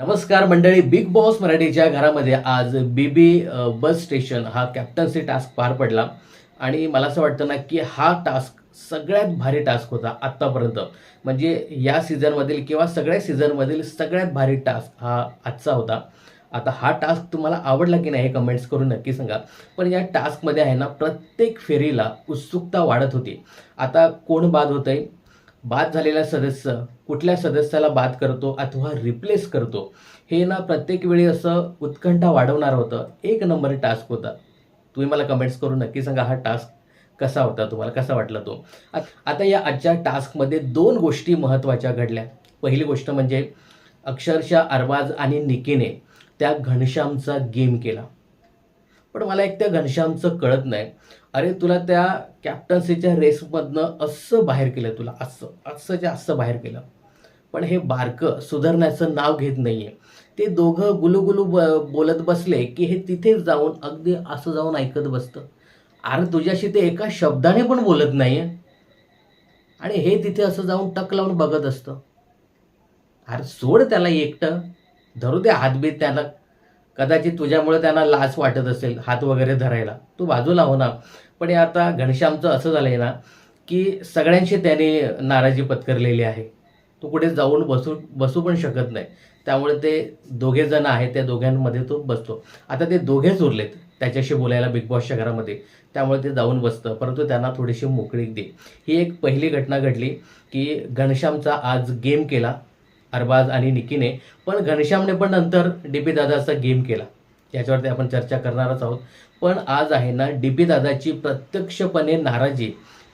नमस्कार मंडळी big boss मराठीच्या घरामध्ये आज बीबी बस स्टेशन हा कॅप्टन्सी टास्क पार पडला. आणि मला असं वाटतं ना की हा टास्क सगळ्यात भारी टास्क होता आत्तापर्यंत. म्हणजे या सीझनमधील किंवा सगळ्या सीझनमधील सगळ्यात भारी टास्क हा आजचा होता. आता हा टास्क तुम्हाला आवडला की नाही हे कमेंट्स करून नक्की सांगा. पण या टास्कमध्ये आहे ना प्रत्येक फेरीला उत्सुकता वाढत होती. आता कोण बाद होतंय? बाद झालेला सदस्य कुठल्या सदस्याला बाद करतो अथवा रिप्लेस करतो हे ना प्रत्येक वेळी असं उत्कंठा वाढवणार होतं. एक नंबर टास्क होता. तुम्ही मला कमेंट्स करून नक्की सांगा हा टास्क कसा होता तुम्हाला कसा वाटला तो? आता या आजच्या टास्कमध्ये दोन गोष्टी महत्त्वाच्या घडल्या. पहिली गोष्ट म्हणजे अक्षरशः अरबाज आणि निकीने त्या घनश्यामचा गेम केला. पण मला एक त्या घनश्यामचं कळत नाही. अरे तुला त्या कॅप्टन्सीच्या रेसमधनं असं बाहेर केलं तुला असं असंच्या असं बाहेर केलं. पण हे बारकं सुधारण्याचं नाव घेत नाही आहे ते दोघं गुलुगुलू ब बोलत बसले की हे तिथेच जाऊन अगदी असं जाऊन ऐकत बसतं. अरे तुझ्याशी ते एका शब्दाने पण बोलत नाही आहे आणि हे तिथे असं जाऊन टक लावून बघत असतं. अरे सोड त्याला एकटं. धरू दे हातबीत त्याला. कदाचित तुझ्यामुळे त्यांना लाच वाटत असेल हात वगैरे धरायला. तू बाजूला हो ना. पण हे आता घनश्यामचं असं झालं आहे ना की सगळ्यांशी त्याने नाराजी पत्करलेली आहे. तो कुठे जाऊन बसू बसू पण शकत नाही. त्यामुळे ते दोघे जण आहेत त्या दोघांमध्ये तो बसतो. आता ते दोघेच उरलेत त्याच्याशी बोलायला बिग बॉसच्या घरामध्ये. त्यामुळे ते जाऊन बसतं. परंतु त्यांना थोडीशी मोकळीक दे. ही एक पहिली घटना घडली की घनश्यामचा आज गेम केला अरबाज आणि निकीने. पण घनश्यामने पण नंतर डी पी दादाचा गेम केला. याच्यावरती आपण चर्चा करणारच आहोत. पण आज आहे ना डी पी दादाची प्रत्यक्षपणे नाराजी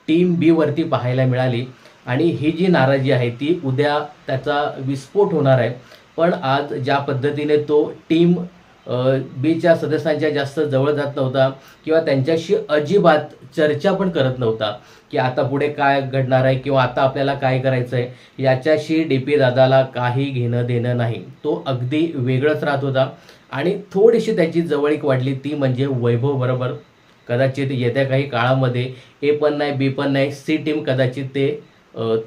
टीम बीवरती पाहायला मिळाली. आणि ही जी नाराजी आहे ती उद्या त्याचा विस्फोट होणार आहे. पण आज ज्या पद्धतीने तो टीम बीच्या सदस्यांच्या जास्त जवळ जात नव्हता किंवा त्यांच्याशी अजिबात चर्चा पण करत नव्हता की आता पुढे काय घडणार आहे किंवा आता आपल्याला काय करायचं आहे याच्याशी डी पी दादाला काही घेणं देणं नाही. तो अगदी वेगळंच राहत होता आणि थोडीशी त्याची जवळीक वाढली ती म्हणजे वैभव बरोबर. कदाचित येत्या काही काळामध्ये ए पण नाही बी पण नाही सी टीम कदाचित ते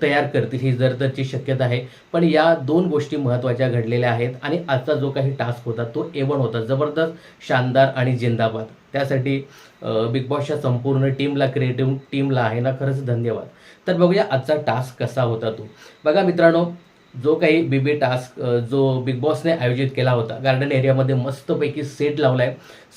तयार करतील ही जर तरची शक्यता आहे. पण या दोन गोष्टी महत्त्वाच्या घडलेल्या आहेत आणि आजचा जो काही टास्क होता तो ए होता. जबरदस्त शानदार आणि जिंदाबाद. त्यासाठी बिग बॉसच्या संपूर्ण टीमला क्रिएटिव्ह टीमला आहे ना खरंच धन्यवाद. तर बघूया आजचा टास्क कसा होता तो. बघा मित्रांनो जो काही बीबी टास्क जो बिग बॉसने आयोजित केला होता गार्डन एरियामध्ये मस्तपैकी सेट लावलाय.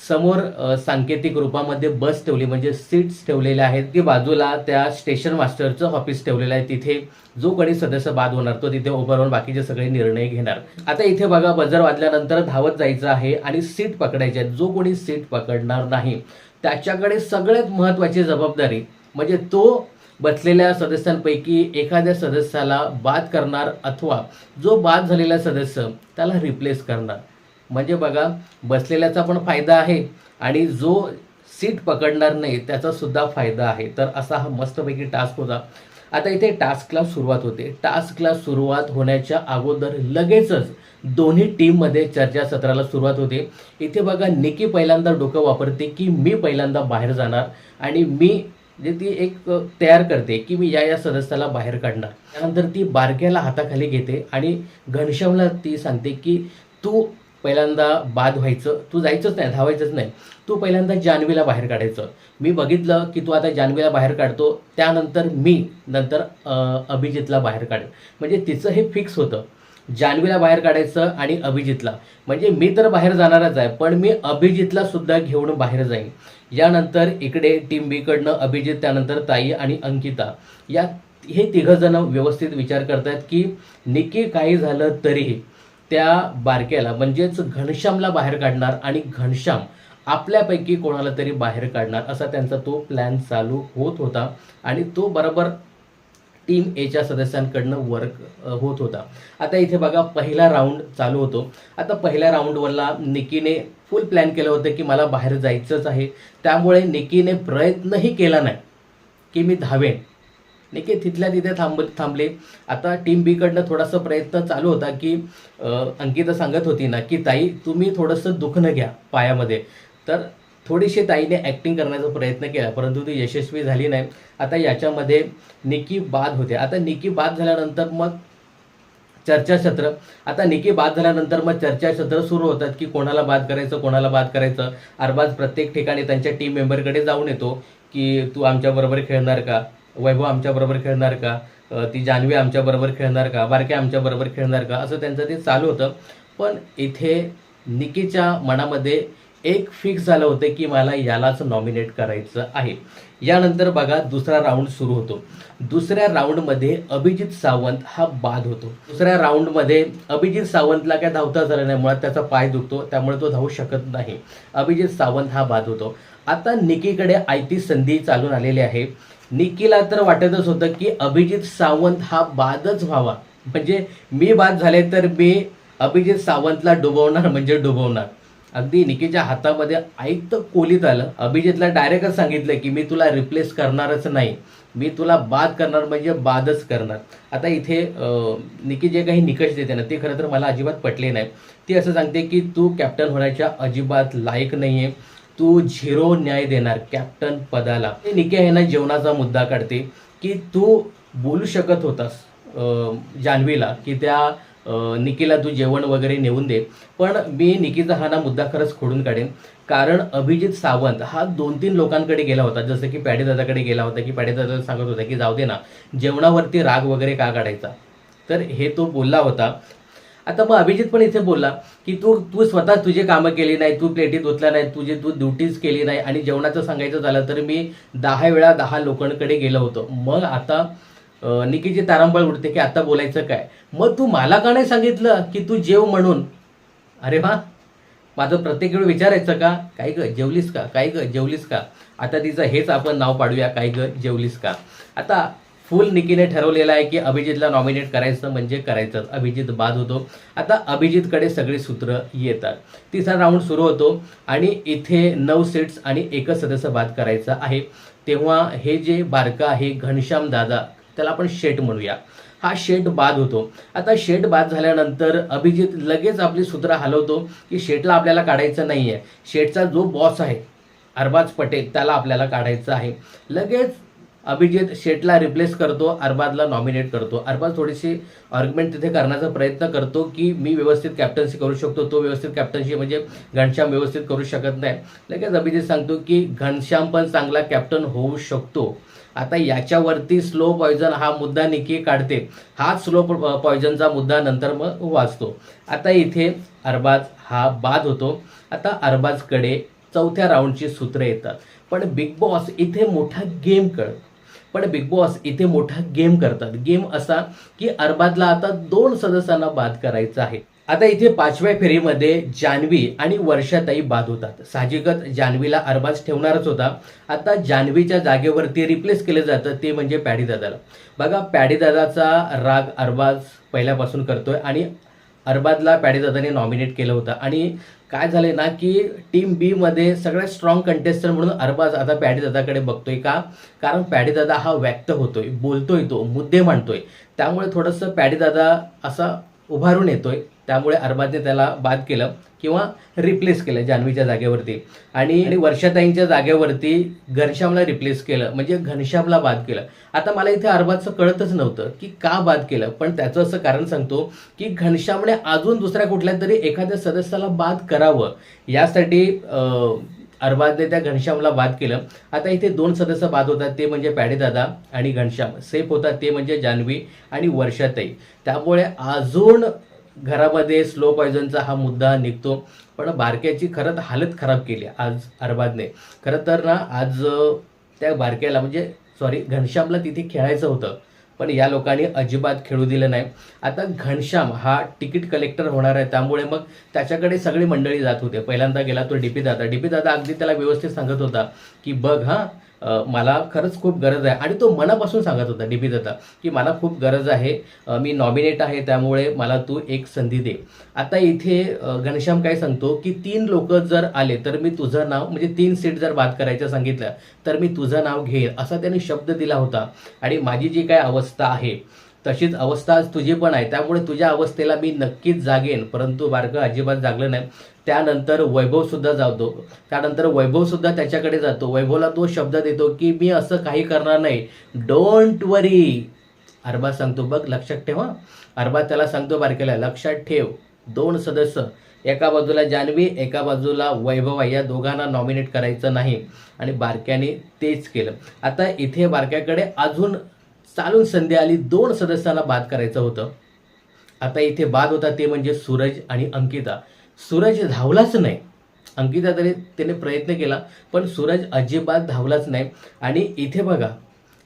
समोर सांकेतिक रूपामध्ये बस ठेवली म्हणजे सीट्स ठेवलेल्या आहेत. ती बाजूला त्या स्टेशन मास्टरचं ऑफिस ठेवलेलं आहे तिथे. जो कोणी सदस्य बाद होणार तो तिथे उभं राहून बाकीचे सगळे निर्णय घेणार. आता इथे बघा बजर वाजल्यानंतर धावत जायचं आहे आणि सीट पकडायची आहे. जो कोणी सीट पकडणार नाही त्याच्याकडे सगळ्यात महत्त्वाची जबाबदारी म्हणजे तो बसलेल्या सदस्यांपैकी एखाद्या सदस्याला बाद करणार अथवा जो बाद झालेला सदस्य त्याला रिप्लेस करणार. म्हणजे बघा बसलेल्याचा पण फायदा आहे आणि जो सीट पकडणार नाही त्याचासुद्धा फायदा आहे. तर असा हा मस्तपैकी टास्क होता. आता इथे टास्कला सुरुवात होते. टास्कला सुरुवात होण्याच्या अगोदर लगेचच दोन्ही टीममध्ये चर्चासत्राला सुरुवात होते. इथे बघा निकी पहिल्यांदा डोकं वापरते की मी पहिल्यांदा बाहेर जाणार आणि मी जे ती एक तयार करते की मी या या सदस्याला बाहेर काढणार. त्यानंतर ती बारक्याला हाताखाली घेते आणि घनश्यामला ती सांगते की तू पहिल्यांदा बाद व्हायचं तू जायचंच नाही धावायचंच नाही. तू पहिल्यांदा जान्हवीला बाहेर काढायचं. मी बघितलं की तू आता जान्हवीला बाहेर काढतो त्यानंतर मी नंतर अभिजितला बाहेर काढेन म्हणजे तिचं हे फिक्स होतं. जान्हवीला बाहेर काढायचं आणि अभिजितला. म्हणजे मी तर बाहेर जाणारच आहे पण मी अभिजितला सुद्धा घेऊन बाहेर जाईन. यानंतर इकडे टीम बीकडनं अभिजित त्यानंतर ताई आणि अंकिता. या हे तिघंजणं व्यवस्थित विचार करतात की निकी काही झालं तरीही त्या बारक्याला म्हणजेच घनश्यामला बाहेर काढणार आणि घनश्याम आपल्यापैकी कोणाला तरी बाहेर काढणार असा त्यांचा तो प्लॅन चालू होत होता. आणि तो बरोबर टीम एच्या सदस्यांकडनं वर्क होत होता. आता इथे बघा पहिला राऊंड चालू होतो. आता पहिल्या राऊंडवरला निकीने फुल प्लॅन केलं होतं की मला बाहेर जायचंच आहे. त्यामुळे निकीने प्रयत्नही केला नाही की मी धावेन. निकी तिथल्या तिथे थांब थांबले. आता टीम बीकडनं थोडासा प्रयत्न चालू होता की अंकिता सांगत होती ना की ताई तुम्ही थोडंसं दुखणं घ्या पायामध्ये. तर थोडीशी ताईने ॲक्टिंग करण्याचा प्रयत्न केला परंतु ती यशस्वी झाली नाही. आता याच्यामध्ये निकी बाद होते. आता निकी बाद झाल्यानंतर मग चर्चासत्र आता निकी बाद झाल्यानंतर मग चर्चासत्र सुरू होतात की कोणाला बाद करायचं कोणाला बाद करायचं. अरबाज प्रत्येक ठिकाणी त्यांच्या टीम मेंबरकडे जाऊन येतो की तू आमच्याबरोबर खेळणार का? वैभव आमच्याबरोबर खेळणार का? ती जान्हवी आमच्याबरोबर खेळणार का? बारक्या आमच्याबरोबर खेळणार का? असं त्यांचं ते चालू होतं. पण इथे निकीच्या मनामध्ये एक फिक्स झालं होतं की मला यालाच नॉमिनेट करायचं आहे. यानंतर बघा दुसरा राऊंड सुरू होतो. दुसऱ्या राऊंडमध्ये अभिजित सावंत हा बाद होतो. दुसऱ्या राऊंडमध्ये अभिजित सावंतला काय धावता झालं नाही मुळात त्याचा पाय दुखतो त्यामुळे तो धावू शकत नाही. अभिजित सावंत हा बाद होतो. आता निकीकडे आयती संधी चालून आलेली आहे. निकीला तर वाटतच होतं की अभिजित सावंत हा बादच व्हावा. म्हणजे मी बाद झाले तर मी अभिजित सावंतला डुबवणार म्हणजे डुबवणार. अगदी निकीच्या हातामध्ये ऐकतं कोलीत आलं. अभिजितला डायरेक्टच सांगितलं की मी तुला रिप्लेस करणारच नाही. मी तुला बाद करणार म्हणजे बादच करणार. आता इथे निकी जे काही निकष देते ना ते खरं तर मला अजिबात पटले नाही. ती असं सांगते की तू कॅप्टन होण्याच्या अजिबात लायक नाही आहे तू झिरो न्याय देणार कॅप्टन पदाला. ते निकी आहे ना जेवणाचा मुद्दा काढते की तू बोलू शकत होतास जान्हवीला की त्या निकीला तू जेवण वगैरे नेऊन दे. पण मी निकीचा हा ना मुद्दा खरंच खोडून काढेन. कारण अभिजित सावंत हा दोन तीन लोकांकडे गेला होता. जसं की पॅडेदादाकडे गेला होता की पॅडेदादा सांगत होता की जाऊ दे ना जेवणावरती राग वगैरे का काढायचा? तर हे तो बोलला होता. आता मग अभिजित पण इथे बोलला की तू तू स्वतः तुझे कामं केली नाही तू प्लेटी धुतल्या नाही तुझी तू ड्युटीज केली नाही आणि जेवणाचं सांगायचं झालं तर मी दहा वेळा दहा लोकांकडे गेलो होतो. मग आता निकीची तारांबळ उडते की आता बोलायचं काय? मग तू मला का नाही सांगितलं की तू जेव म्हणून? अरे वा. माझं प्रत्येक वेळ विचारायचं का? काय ग जेवलीस का? काय ग जेवलीस का? आता तिचं हेच आपण नाव पाडूया. काय ग जेवलीस का? आता फुल निकीने ठरवलेलं आहे की अभिजितला नॉमिनेट करायचं म्हणजे करायचं. अभिजित बाद होतो. आता अभिजितकडे सगळी सूत्र येतात. तिसरा राऊंड सुरू होतो आणि इथे नऊ सीट्स आणि एकच सदस्य बाद करायचा आहे. तेव्हा हे जे बारका आहे घनश्याम दादा त्याला आपण शेट म्हणूया. हा शेट बाद होतो. आता शेट बाद झाल्यानंतर अभिजित लगेच आपली सूत्र हलवतो की शेटला आपल्याला काढायचं नाही आहे शेटचा जो बॉस आहे अरबाज पटेल त्याला आपल्याला काढायचं आहे. लगेच अभिजित शेटला रिप्लेस करतो अरबाजला नॉमिनेट करतो. अरबाज थोडीशी आर्ग्युमेंट तिथे करण्याचा प्रयत्न करतो की मी व्यवस्थित कॅप्टन्सी करू शकतो तो व्यवस्थित कॅप्टन्सी म्हणजे घनश्याम व्यवस्थित करू शकत नाही. लगेच अभिजित सांगतो की घनश्याम पण चांगला कॅप्टन होऊ शकतो. आता याच्यावरती स्लो पॉयझन हा मुद्दा निकी काढते. हाच स्लो पॉयझनचा मुद्दा नंतर मग वाचतो. आता इथे अरबाज हा बाद होतो. आता अरबाजकडे चौथ्या राऊंडची सूत्रे येतात पण बिग बॉस इथे मोठा गेम कर पण बिग बॉस इथे मोठा गेम करतात. गेम असा की अरबाजला आता दोन सदस्यांना बाद करायचा आहे. आता इथे पाचव्या फेरीमध्ये जान्हवी आणि वर्षाताई बाद होतात. साहजिकच जान्हवीला अरबाज ठेवणारच होता. आता जान्हवीच्या जागेवरती रिप्लेस केलं जातं ते म्हणजे पॅडीदादाला बघा पॅडीदादाचा राग अरबाज पहिल्यापासून करतोय आणि अरबाजला पॅडीदादाने नॉमिनेट केलं होतं. आणि काय झालंय ना की टीम बीमध्ये सगळ्यात स्ट्रॉंग कंटेस्टंट म्हणून अरबाज आता पॅडीदादाकडे बघतोय का? कारण पॅडीदादा हा व्यक्त होतोय बोलतोय तो मुद्दे मांडतोय. त्यामुळे थोडंसं पॅडीदादा असा उभारून येतोय. त्यामुळे अरबाजने त्याला बाद केलं किंवा रिप्लेस केलं जान्हवीच्या जागेवरती. आणि वर्षाताईंच्या जागेवरती घनश्यामला रिप्लेस केलं म्हणजे घनश्यामला बाद केलं. आता मला इथे अरबाजचं कळतच नव्हतं की का बाद केलं पण त्याचं असं कारण सांगतो की घनश्यामने अजून दुसऱ्या कुठल्या तरी एखाद्या सदस्याला बाद करावं. यासाठी अरबाजने त्या घनश्यामला बाद केलं. आता इथे दोन सदस्य बाद होतात ते म्हणजे पॅडेदादा आणि घनश्याम. सेफ होतात ते म्हणजे जान्हवी आणि वर्षाताई. त्यामुळे अजून घरामध्ये स्लो पॉयझनचा हा मुद्दा निघतो. पण बारक्याची खरंच हालत खराब केली आज अरबाजने. खरं तर ना आज त्या बारक्याला म्हणजे सॉरी घनश्यामला तिथे खेळायचं होतं. पण या लोकांनी अजिबात खेळू दिलं नाही. आता घनश्याम हा तिकीट कलेक्टर होणार आहे. त्यामुळे मग त्याच्याकडे सगळी मंडळी जात होते. पहिल्यांदा गेला तो डीपी दादा. डीपी दादा अगदी त्याला व्यवस्थित सांगत होता की बघ हा मला खरंच खूप गरज आहे. आणि तो मनापासून सांगत होता डीपी दत्ता की मला खूप गरज आहे. मी नॉमिनेट आहे त्यामुळे मला तू एक संधी दे. आता इथे घनश्याम काय सांगतो की तीन लोक जर आले तर मी तुझं नाव म्हणजे तीन सीट जर बाद करायचं सांगितलं तर मी तुझं नाव घेईन असा त्याने शब्द दिला होता. आणि माझी जी काय अवस्था आहे तशीच अवस्था आज तुझी पण आहे. त्यामुळे तुझ्या अवस्थेला मी नक्कीच जागेन. परंतु बारकं अजिबात जागलं नाही. त्यानंतर वैभवसुद्धा जातो. त्यानंतर वैभवसुद्धा त्याच्याकडे जातो. वैभवला तो शब्द देतो की मी असं काही करणार नाही. डोंट वरी अरबा सांगतो बघ लक्षात ठेवा अरबा त्याला सांगतो बारकेला लक्षात ठेव दोन सदस्य एका बाजूला जान्हवी एका बाजूला वैभव आहे. या दोघांना नॉमिनेट करायचं नाही. आणि बारक्याने तेच केलं. आता इथे बारक्याकडे अजून चालून संधी आली दोन सदस्याला बाद करायचं होतं. आता इथे बाद होता ते म्हणजे सूरज आणि अंकिता. सूरज धावलाच नाही. अंकिता तरी त्याने प्रयत्न केला पण सूरज अजिबात धावलाच नाही. आणि इथे बघा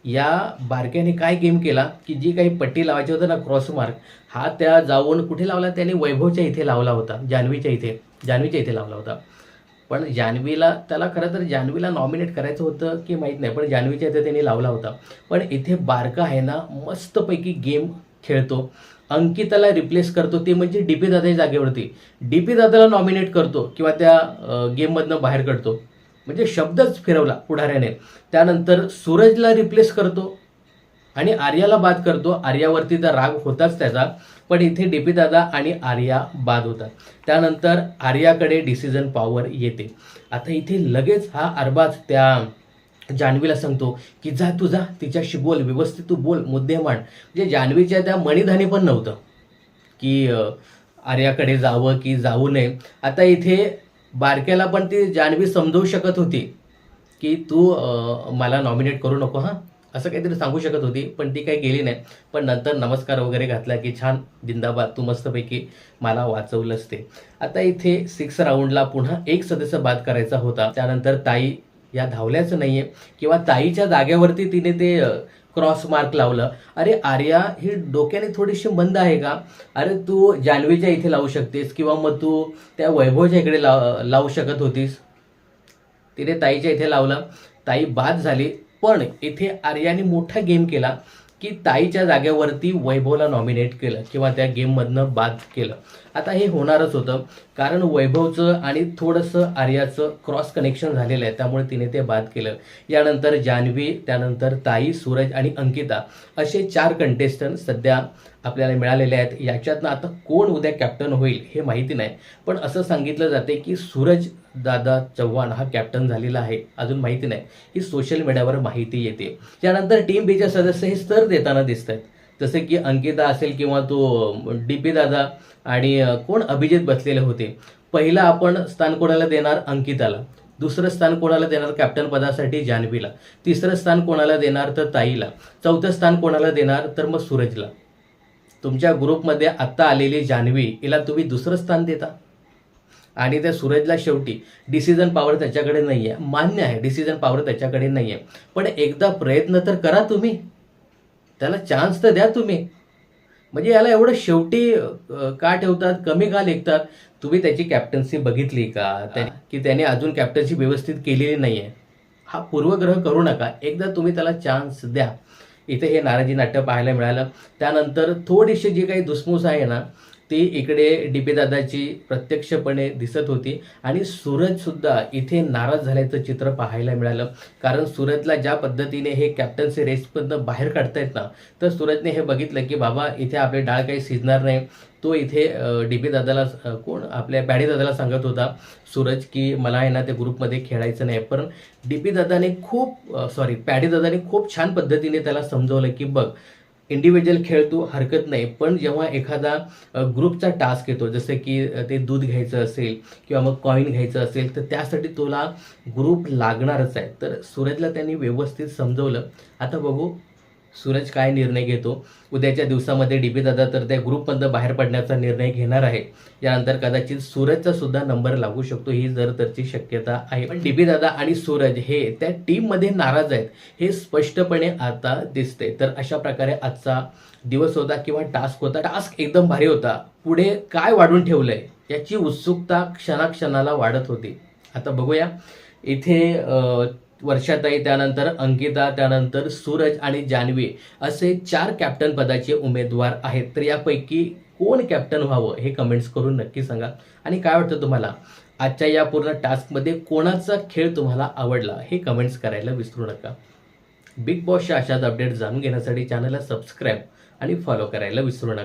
या बारक्याने काय गेम केला की जी काही पट्टी लावायची होतं ना क्रॉस मार्क हा त्या जाऊन कुठे लावला? त्याने वैभवच्या इथे लावला होता जान्हवीच्या इथे जान्हवीच्या इथे लावला होता. पण जान्हवीला त्याला खरं तर जान्हवीला नॉमिनेट करायचं होतं की माहीत नाही पण जान्हवीच्या इथे त्यांनी लावला होता. पण इथे बारका आहे ना मस्तपैकी गेम खेळतो. अंकिताला रिप्लेस करतो ते म्हणजे डी पी दादाच्या जागेवरती. डी पी दादाला नॉमिनेट करतो किंवा त्या गेममधनं बाहेर काढतो. म्हणजे शब्दच फिरवला पुढाऱ्याने. त्यानंतर सूरजला रिप्लेस करतो. आणि आर्याला बाद करतो. आर्यावरती तर राग होताच त्याचा पण इथे डी पी दादा आणि आर्या बाद होतात. त्यानंतर आर्याकडे डिसिजन पॉवर येते. आता इथे लगेच हा अरबाज त्या जान्हवीला सांगतो की जा तू जा तिच्याशी बोल व्यवस्थित तू बोल मुद्दे मांड म्हणजे जान्हवीच्या त्या मणिधानी पण नव्हतं की आर्याकडे जावं की जाऊ नये. आता इथे बारक्याला पण ती जान्हवी समजवू शकत होती की तू मला नॉमिनेट करू नको हां. असं काहीतरी सांगू शकत होती पण ती काही गेली नाही. पण नंतर नमस्कार वगैरे घातला की छान जिंदाबाद तू मस्तपैकी मला वाचवलंच ते. आता इथे सिक्स राऊंडला पुन्हा एक सदस्य बाद करायचा होता. त्यानंतर ताई या धावल्याच नाहीये. किंवा ताईच्या जागेवरती तिने ते क्रॉस मार्क लावलं. अरे आर्या ही डोक्याने थोडीशी मंद आहे का? अरे तू जान्हवीच्या इथे लावू शकतेस किंवा मग तू त्या वैभवच्या इकडे लाव लावू शकत होतीस. तिने ताईच्या इथे लावलं. ताई बाद झाली. पण इथे आर्याने मोठा गेम केला की ताईच्या जागेवरती वैभवला नॉमिनेट केलं किंवा त्या गेममधनं बाद केलं. आता हे होणारच होतं कारण वैभवचं आणि थोडंसं आर्याचं क्रॉस कनेक्शन झालेलं आहे त्यामुळे तिने ते बाद केलं. यानंतर जान्हवी त्यानंतर ताई सूरज आणि अंकिता असे चार कंटेस्टंट सध्या आपल्याला मिळालेले आहेत. याच्यातनं आता कोण उद्या कॅप्टन होईल हे माहिती नाही. पण असं सांगितलं जाते की सूरज दादा चव्हाण हा कॅप्टन झालेला आहे. अजून माहिती नाही. ही सोशल मीडियावर माहिती येते. त्यानंतर टीम बीचे सदस्य हे स्तर देताना दिसत आहेत जसे की अंकिता असेल किंवा तो डी पी दादा आणि कोण अभिजित बसलेले होते. पहिलं आपण स्थान कोणाला देणार? अंकिताला. दुसरं स्थान कोणाला देणार? कॅप्टन पदासाठी जान्हवीला तिसरं स्थान कोणाला देणार? तर ताईला. चौथं स्थान कोणाला देणार? तर मग सूरजला. तुमच्या ग्रुपमध्ये आत्ता आलेली जान्हवी हिला तुम्ही दुसरं स्थान देता. आणि त्या सूरजला शेवटी डिसिजन पॉवर त्याच्याकडे नाही आहे मान्य आहे डिसिजन पॉवर त्याच्याकडे नाही आहे पण एकदा प्रयत्न तर करा तुम्ही. त्याला चान्स तर द्या तुम्ही. म्हणजे याला एवढं शेवटी का ठेवतात कमी का लेखतात? तुम्ही त्याची कॅप्टन्सी बघितली का? त्या- की त्याने अजून कॅप्टन्सी व्यवस्थित केलेली नाही आहे हा पूर्वग्रह करू नका. एकदा तुम्ही त्याला चान्स द्या. इथे हे नाराजी नाट्य पाहायला मिळालं. त्यानंतर थोडीशी जी काही धुसमूस आहे ना ती इकडे डी पी दादाची प्रत्यक्षपणे दिसत होती. आणि सूरजसुद्धा इथे नाराज झाल्याचं चित्र पाहायला मिळालं. कारण सूरजला ज्या पद्धतीने हे कॅप्टन्सी रेसमधनं बाहेर काढतायत ना तर सूरजने हे बघितलं की बाबा इथे आपले डाळ काही शिजणार नाही. तो इथे डी पी दादाला कोण? आपल्या बॅडी दादाला सांगत होता सूरज की मला आहे ना त्या ग्रुपमध्ये खेळायचं नाही. पण डी पी दादाने खूप सॉरी पॅडी दादाने खूप छान पद्धतीने त्याला समजवलं की बघ इंडिव्हिज्युअल खेळ तू हरकत नाही पण जेव्हा एखादा ग्रुपचा टास्क येतो जसं की ते दूध घ्यायचं असेल किंवा मग कॉईन घ्यायचं असेल तर त्यासाठी तुला ग्रुप लागणारच आहे. तर सूरजला त्यांनी व्यवस्थित समजवलं. आता बघू सूरज काय निर्णय घेतो? उद्याच्या दिवसामध्ये डी दादा तर त्या ग्रुपमधनं बाहेर पडण्याचा निर्णय घेणार आहे. यानंतर कदाचित सूरजचा सुद्धा नंबर लागू शकतो ही जर तरची शक्यता आहे. पण डी दादा आणि सूरज हे त्या टीममध्ये नाराज आहेत हे स्पष्टपणे आता दिसते तर अशा प्रकारे आजचा दिवस होता किंवा टास्क होता टास्क एकदम भारी होता. पुढे काय वाढून ठेवलंय याची उत्सुकता क्षणाक्षणाला वाढत होती. आता बघूया. इथे वर्षाताई त्यानंतर अंकिता त्यानंतर सूरज आणि जान्हवी असे चार कॅप्टन पदाचे उमेदवार आहेत. तर यापैकी कोण कॅप्टन व्हावं हे कमेंट्स करून नक्की सांगा. आणि काय वाटतं तुम्हाला? आजच्या या पूर्ण टास्कमध्ये कोणाचा खेळ तुम्हाला आवडला हे कमेंट्स करायला विसरू नका. बिग बॉसच्या अशाच अपडेट जाणून घेण्यासाठी चॅनलला सबस्क्राईब आणि फॉलो करायला विसरू नका.